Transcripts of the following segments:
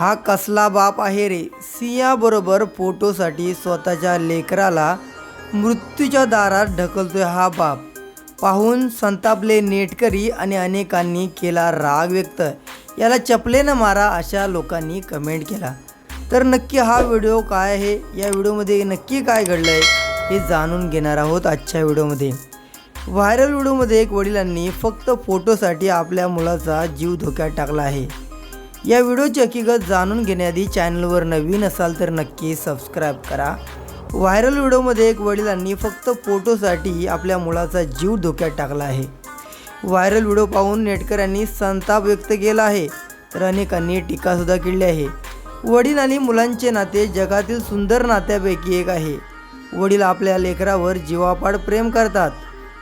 हा कसला बाप आहे रे? सिंहाबरोबर फोटोसाठी स्वतःच्या लेकराला मृत्यूच्या दारात ढकलतोय हा बाप. पाहून संतापले नेटकरी आणि अनेकांनी केला राग व्यक्त. याला चपले न मारा अशा लोकांनी कमेंट केला. तर नक्की हा व्हिडिओ काय आहे? या व्हिडिओमध्ये नक्की काय घडलं आहे हे जाणून घेणार आहोत आजच्या व्हिडिओमध्ये. व्हायरल व्हिडिओमध्ये एक वडिलांनी फक्त फोटोसाठी आपल्या मुलाचा जीव धोक्यात टाकला आहे. या व्हिडिओची हकीकत जाणून घेण्याआधी चॅनलवर नवीन असाल तर नक्की सबस्क्राईब करा. व्हायरल व्हिडिओमध्ये एक वडिलांनी फक्त फोटोसाठी आपल्या मुलाचा जीव धोक्यात टाकला आहे. व्हायरल व्हिडिओ पाहून नेटकऱ्यांनी संताप व्यक्त केला आहे तर अनेकांनी टीकासुद्धा केली आहे. वडील आणि मुलांचे नाते जगातील सुंदर नात्यापैकी एक आहे. वडील आपल्या लेकरावर जीवापाड प्रेम करतात.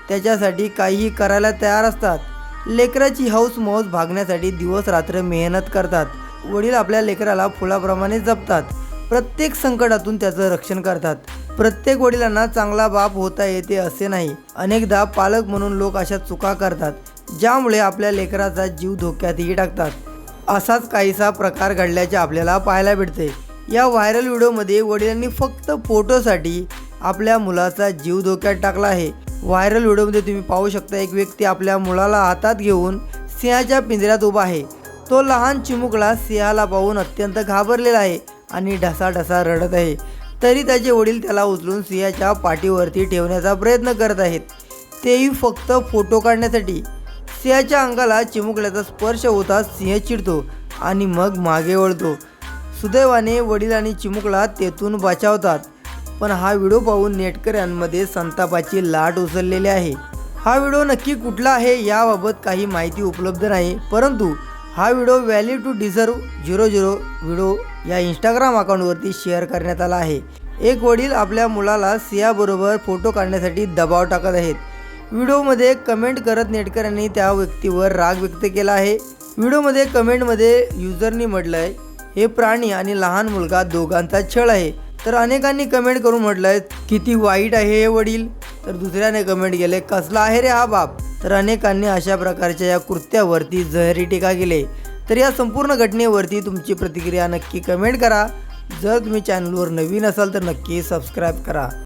त्याच्यासाठी काहीही करायला तयार असतात. लेकराची हौस मौज भागण्यासाठी दिवस रात्र मेहनत करतात. वडील आपल्या लेकराला फुलाप्रमाणे जपतात. प्रत्येक संकटातून त्याचं रक्षण करतात. प्रत्येक वडिलांना चांगला बाप होता येते असे नाही. अनेकदा पालक म्हणून लोक अशा चुका करतात ज्यामुळे आपल्या लेकराचा जीव धोक्यातही टाकतात. असाच काहीसा प्रकार घडल्याचे आपल्याला पाहायला भेटते. या व्हायरल व्हिडिओमध्ये वडिलांनी फक्त फोटोसाठी आपल्या मुलाचा जीव धोक्यात टाकला आहे. व्हायरल व्हिडिओमध्ये तुम्ही पाहू शकता एक व्यक्ती आपल्या मुलाला हातात घेऊन सिंहाच्या पिंजऱ्यात उभा आहे. तो लहान चिमुकला सिंहाला पाहून अत्यंत घाबरलेला आहे आणि ढसाढसा रडत आहे. तरी त्याचे वडील त्याला उचलून सिंहाच्या पाठीवरती ठेवण्याचा प्रयत्न करत आहेत. तेही फक्त फोटो काढण्यासाठी. सिंहाच्या अंगाला चिमुकल्याचा स्पर्श होताच सिंह चिडतो आणि मग मागे वळतो. सुदैवाने वडील आणि चिमुकला तेथून बचावतात. पण हा व्हिडिओ पाहून नेटकऱ्यांमध्ये संतापाची लाट उसळलेली आहे. हा व्हिडिओ नक्की कुठला आहे याबाबत काही माहिती उपलब्ध नाही परंतु हा video value to deserve zero zero video या इंस्टाग्राम अकाउंटवरती शेअर करण्यात आला आहे. एक वडील आपल्या मुलाला सियाबरोबर फोटो काढण्यासाठी दबाव टाकत आहेत. व्हिडिओमध्ये कमेंट करत नेटकऱ्यांनी त्या व्यक्तीवर राग व्यक्त केला आहे. व्हिडिओमध्ये कमेंटमध्ये युजरनी म्हटलं आहे हे प्राणी आणि लहान मुलगा दोघांचा छळ आहे. तर अनेकांनी कमेंट करून म्हटलं आहे किती वाईट आहे हे वडील. तर दुसऱ्याने कमेंट केले कसला आहे रे हा बाप? तर अनेकांनी अशा प्रकारच्या या कृत्यावरती जहरी टीका केली. तर या संपूर्ण घटनेवरती तुमची प्रतिक्रिया नक्की कमेंट करा. जर तुम्ही चॅनलवर नवीन असाल तर नक्की सबस्क्राईब करा.